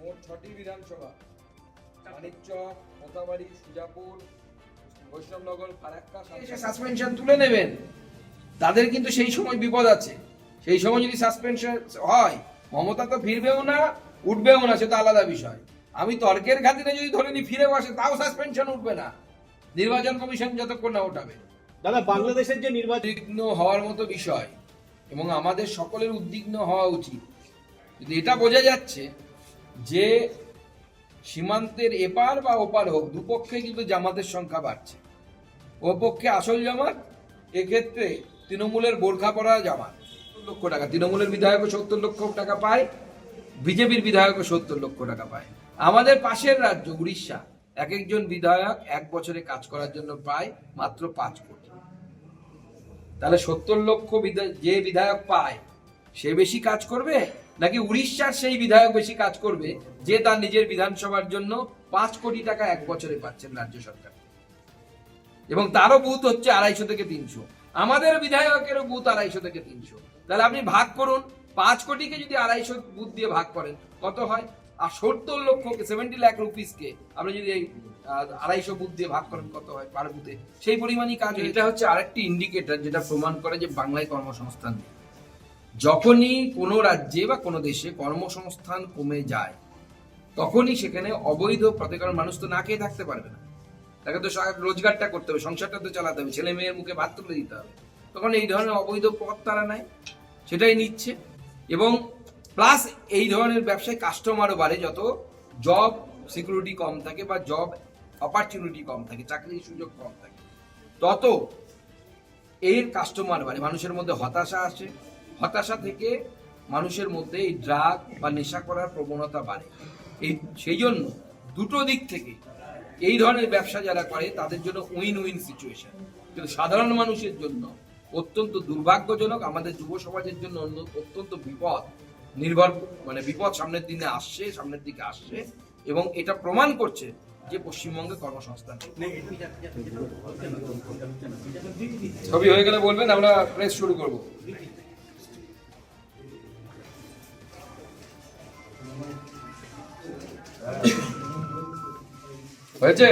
মোট ছটি বিধানসভা। মানিকচক মোতাবাড়ি সুজাপুর বৈষ্ণবনগর ফারাক্কা সাসপেনশন তুলে নেবেন তাদের কিন্তু সেই সময় বিপদ আছে। সেই সময় যদি সাসপেনশন হয় মমতা তো ফিরবেও না উঠবেও না সেটা আলাদা বিষয়। আমি তর্কের খাতিরে যদি ধরে নি ফিরে বসে তাও সাসপেনশন উঠবে না। নির্বাচন কমিশন যতক্ষণ না উঠাবে দাদা বাংলাদেশের যে নির্বাচন উদ্বিগ্ন হওয়ার মতো বিষয় এবং আমাদের সকলের উদ্বিগ্ন হওয়া উচিত। কিন্তু এটা বোঝা যাচ্ছে যে সীমান্তের এপার বা ওপার হোক দুপক্ষে কিন্তু জামাতের সংখ্যা বাড়ছে। ও পক্ষে আসল জামাত, এক্ষেত্রে তৃণমূলের বোরখা পরা জামাত লক্ষ টাকা। তৃণমূলের বিধায়কও সত্তর লক্ষ টাকা পায়, বিজেপির বিধায়কও সত্তর লক্ষ টাকা পায়। আমাদের পাশের রাজ্য, উড়িষ্যা এক একজন বিধায়ক এক বছরে কাজ করার জন্য পায় মাত্র পাঁচ কোটি। তাহলে সত্তর লক্ষ যে বিধায়ক পায় সে বেশি কাজ করবে নাকি উড়িষ্যার সেই বিধায়ক বেশি কাজ করবে যে তার নিজের বিধানসভার জন্য পাঁচ কোটি টাকা এক বছরে পাচ্ছেন রাজ্য সরকার? এবং তারও বুথ হচ্ছে আড়াইশো থেকে তিনশো। আমাদের বিধায়কেরও বুথ আড়াইশো থেকে তিনশো। তাহলে আপনি ভাগ করুন। পাঁচ কোটিকে যদি আড়াইশো বুথ দিয়ে ভাগ করেন কত হয়? আর সত্তর লক্ষকে সেভেন্টি লাখ রুপিসকে আপনি যদি এই আড়াইশো বুথ দিয়ে ভাগ করেন কত হয় পার বুথে? সেই পরিমাণই কাজ এটা হচ্ছে আরেকটি ইন্ডিকেটর যেটা প্রমাণ করে যে বাংলায় কর্মসংস্থান নেই। যখনই কোনো রাজ্যে বা কোনো দেশে কর্মসংস্থান কমে যায়, তখনই সেখানে অবৈধ পথে কারণ মানুষ তো না খেয়ে থাকতে পারবে না। তাকে তো রোজগারটা করতে হবে, সংসারটা তো চালাতে হবে, ছেলে মেয়ের মুখে ভাত তুলে দিতে হবে। তখন এই ধরনের অবৈধ পথ তারা নেয়, সেটাই নিচ্ছে। এবং প্লাস এই ধরনের ব্যবসায় কাস্টমারও বাড়ে, যত জব সিকিউরিটি কম থাকে বা জব অপরচুনিটি কম থাকে, চাকরির সুযোগ কম থাকে, তত এর কাস্টমার বাড়ে, মানুষের মধ্যে হতাশা আসে হতাশা থেকে মানুষের মধ্যে এই ড্রাগ বা নেশা করার প্রবণতা বাড়ে। এই, সেই জন্য দুটো দিক থেকে এই ধরনের ব্যবসা যারা করে, তাদের জন্য উইন উইন সিচুয়েশন কিন্তু সাধারণ মানুষের জন্য অত্যন্ত দুর্ভাগ্যজনক, আমাদের যুব সমাজের জন্য অত্যন্ত বিপদ নির্ভর মানে বিপদ সামনের দিনে আসছে, সামনের দিকে আসছে এবং এটা প্রমাণ করছে যে পশ্চিমবঙ্গে কর্মসংস্থান। ছবি হয়ে গেলে বলবেন, আমরা প্রেস শুরু করব। হয়েছে?